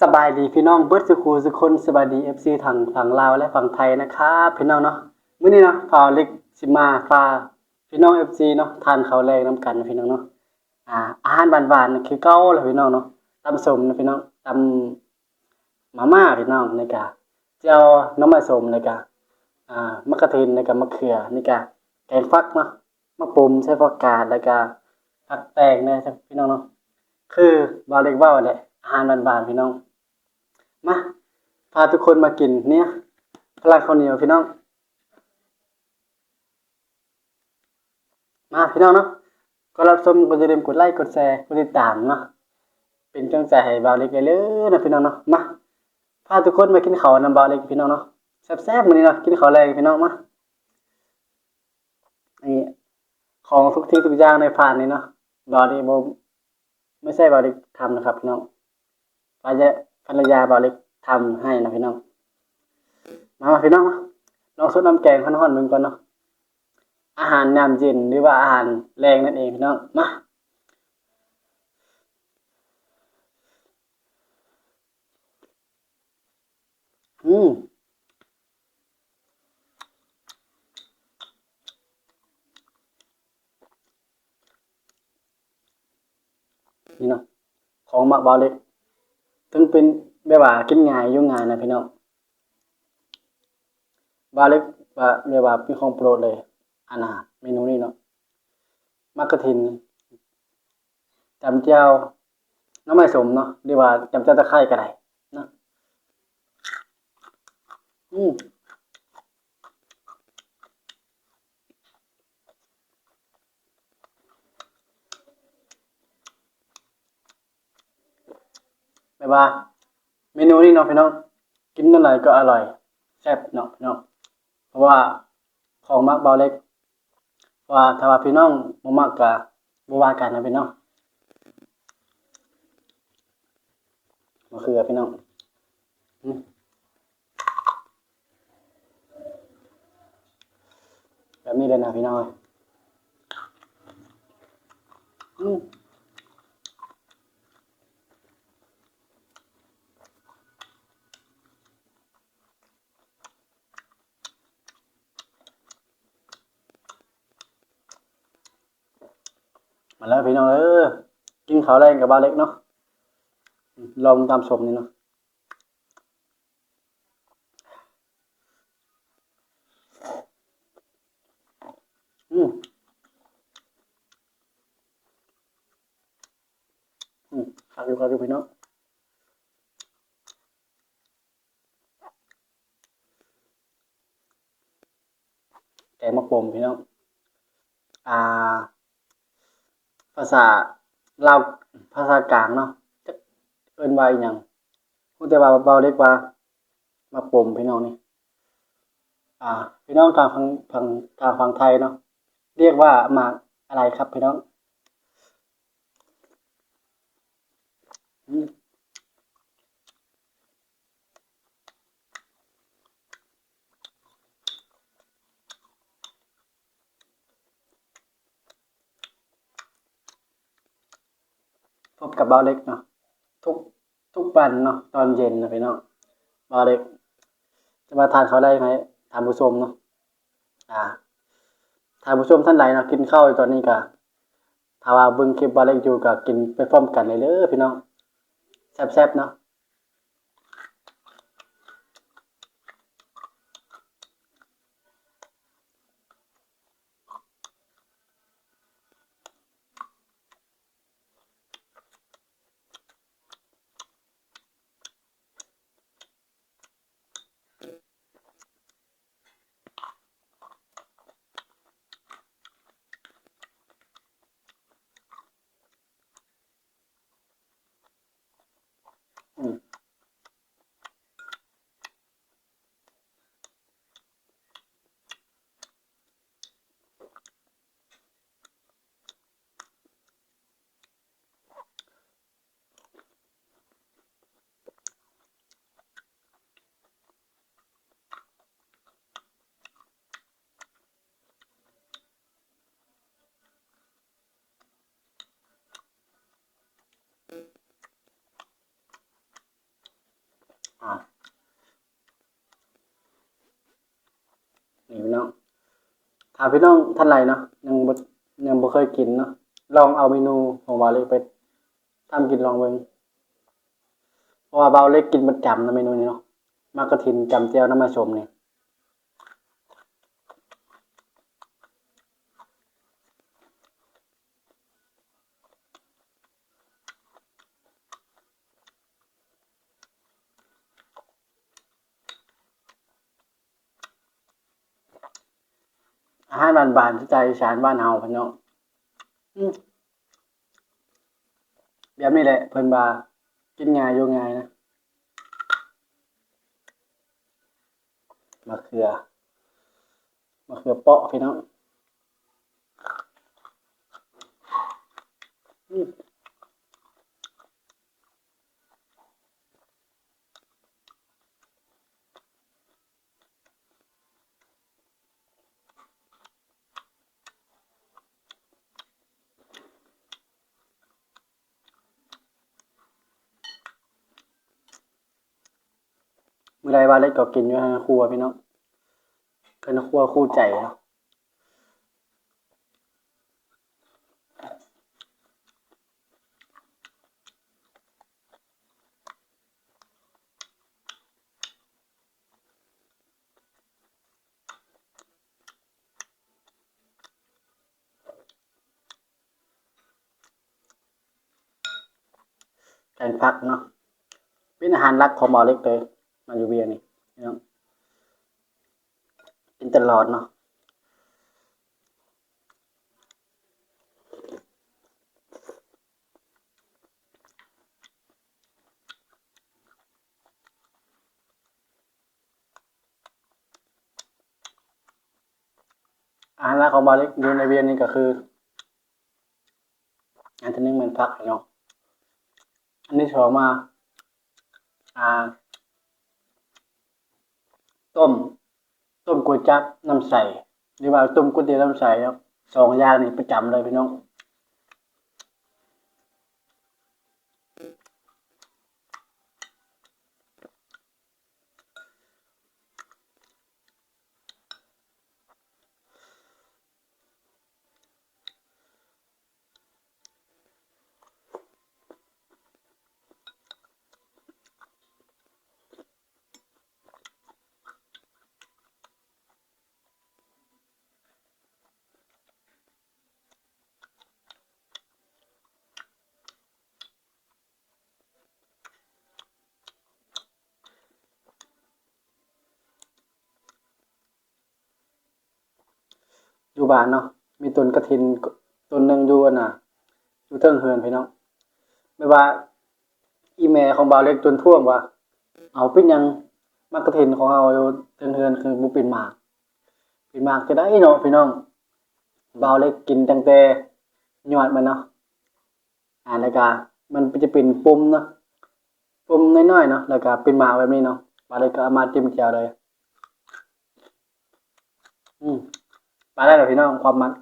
สบายดีพี่น้องเบิร์ดสุขูสุคนสบายดีเอฟซีทางฝั่งลาวและฝั่งไทยนะครับพี่น้องเนาะมื้อนี้เนาะพาเล็กสิมาพาพี่น้องเอฟซีเนาะทานข้าวแรงน้ำกันพี่น้องเนาะอ่าอาหารบ้านๆคือเก่าแหละพี่น้องเนาะตำสมนะพี่น้องตำมาม่าพี่น้องในกะเจียวน้ำมันสมในกะอ่ามะกะทินในกะมะเขือในกะแกงฟักเนาะมะปุ่มใช้ผักกาดแล้วก็ผักแตงนี่พี่น้องเนาะคือบาเล็กว่าแหละ อาหารบานๆพี่น้อง มาพาทุกคนมากินเนี่ยพลังข้าวเหนียวพี่น้อง มาพี่น้องเนาะก็รับชมก็จะเริ่มกดไลค์กดแชร์กดติดตามเนาะเป็นกำลังใจให้บาเล็กเลยนะพี่น้องเนาะมาพาทุกคนมากินข้าวนำบาเล็กพี่น้องเนาะแซ่บๆมื้อนี้เนาะกินข้าวแรงพี่น้องมานี่ของทุกที่ทุกอย่างในผ่านนี้เนาะบาเล็กบ่ไม่ใช่บาริกทำนะครับพี่น้อง ภรรยาภรรยาบาริกทำให้นะพี่น้อง มาพี่น้องมาลองซดน้ำแกงข้าวๆมึงก่อนเนาะ อาหารยามเย็นหรือว่าอาหารแรงนั่นเองพี่น้อง มาอืมนี่เนาะของมักบาเล็ก เป็นแบบว่ากินง่ายยุ่งง่ายนะพี่น้องบาเล็กว่าแบบว่าเป็นของโปรดเลยอาหารเมนูนี้เนาะมักกะทินจำเจ้าน้ำไม่สมเนาะหรือว่าจำเจ้าตะไคร่ก็ได้นะอืม แบบว่า เมนูนี้เนาะพี่น้องกินอะไรก็อร่อยแซ่บเนาะพี่น้องเพราะว่าของมักเบาเล็ก ว่าถ้าว่าพี่น้องบ่มักก็บ่ว่ากันนะพี่น้องมะเขือพี่น้องแบบนี้เลยนะพี่น้องอืม มาแล้วพี่น้องเออกินข้าวแรงกับเบาเล็กเนาะลองตามชมนี่เนาะอืมอืมครับอยู่ครับดูพี่น้องแกงมะปมพี่น้องอ่า ภาษาลาวภาษากลางเนาะจะเอิ้นว่าอีหยังพูดแต่ว่าเบาเล็กว่า มาปมพี่น้องนี่อ่า พี่น้องทางฝั่งฝั่งทางฝั่งไทยเนาะเรียกว่าหมากอะไรครับพี่น้อง พบกับเบาเล็กเนาะทุกทุกวันเนาะตอนเย็นนะพี่น้องเบาเล็ก จะมาทานเขาได้ไหมทานผู้ชมเนาะอ่าทานผู้ชมท่านไหนเนาะกินข้าวตอนนี้ก็ถ้าว่าเบิ่งคลิปเบาเล็กอยู่ก็กินไปพร้อมกันเลยเด้อพี่น้องแซ่บๆเนาะ นี่พี่น้องถ้าพี่น้องท่านไรเนาะยังบ่ยังบ่เคยกินเนาะลองเอาเมนูของบาเล็กไปทำกินลองเบิ่งเพราะว่าบาเล็กกินประจำนะเมนูนี้เนาะมากระถินจำเจียวน้ำมาชมเนี่ย อาหารบ้านๆที่ใจฉานบ้านเฮาพี่น้องแบบนี้แหละเพิ่นบากินง่ายอยู่ง่ายนะมะเขือมะเขือเปาะพี่น้อง มมื้อใดว่าเล็กก็กินอยู่ในครัวพี่น้องเป็นครัวคู่ใจเนาะแกงผักเนาะเป็นอาหารหลักของหมอเล็กเลย มาอยู่เวียนี่พี่น้องกินตลอดเนาะอาหารหลักของหมอเล็กอยู่ในเวียนนี่ก็คือ อันที่หนึ่งเป็นผักพี่น้องอันที่สองมา อ่า ต้ม ต้มก๋วยจั๊บน้ำใสหรือว่าต้มก๋วยเตี๋ยวน้ำใสครับสองอย่างนี่ประจำเลยพี่น้อง อยู่บ้านเนาะมีต้นกระถินต้นหนึ่งอยู่น่ะอยู่เทิงเฮือนพี่น้องไม่ว่า อีเมลของบ่าวเล็กจนท่วงว่าเอาเป็นยังมากระถินของเราอยู่เทิงเฮือนคือบุเป็นหมากเป็นหมากจะได้เนาะพี่น้องบ่าวเล็กกินตั้งแต่ยอดมันเนาะอ่าแล้วก็มันจะเป็นปุ่มเนาะปุ่มน้อยๆเนาะแล้วก็เป็นหมากแบบนี้เนาะบ่าวเล็กก็มาจิ้มแจ่วเลย อืม มาได้เลยพี่น้องความมัน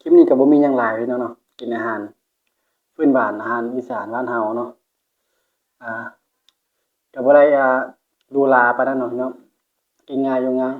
คลิปนี้กับบ่มีหยังหลายพี่น้องเนาะกินอาหารพื้นบ้านอาหารอีสานบ้านเฮาเนาะอ่ากับบ่ได้อ่า ดูลาไปานนั้นเนาะพี่น้องกินง่ายอยู่ง่าย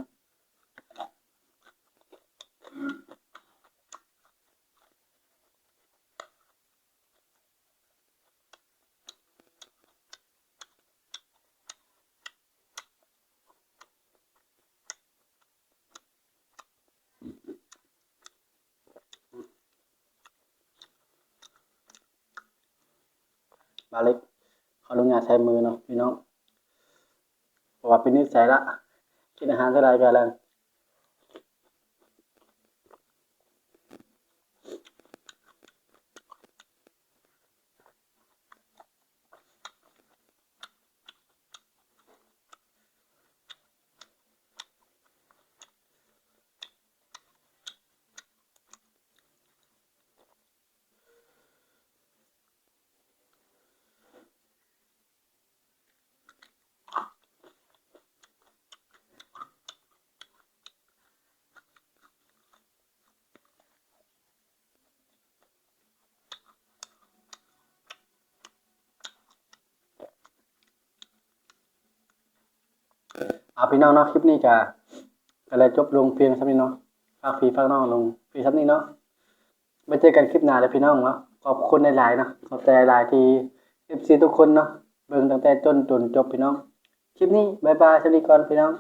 าเล็กขออนุญาตใช้มือเนาะพี่น้อง เป็นนิสัยละกินอาหารเท่าไรกันแล้ว เอาพี่น้องเนาะคลิปนี้กะก็เลยจบลงเพียงสักนี้เนาะฝากพี่ฝากน้องลงเพียงเท่นี้เนาะไม่เจอกันคลิปหน้าเลยพี่น้องเนาะขอบคุณหลายๆเนาะขอบใจหลายที่ FC ทุกคนเนาะเบิ่งตั้งแต่จนจนจบพี่น้อง คลิปนี้บายบายสวัสดีก่อนพี่น้อง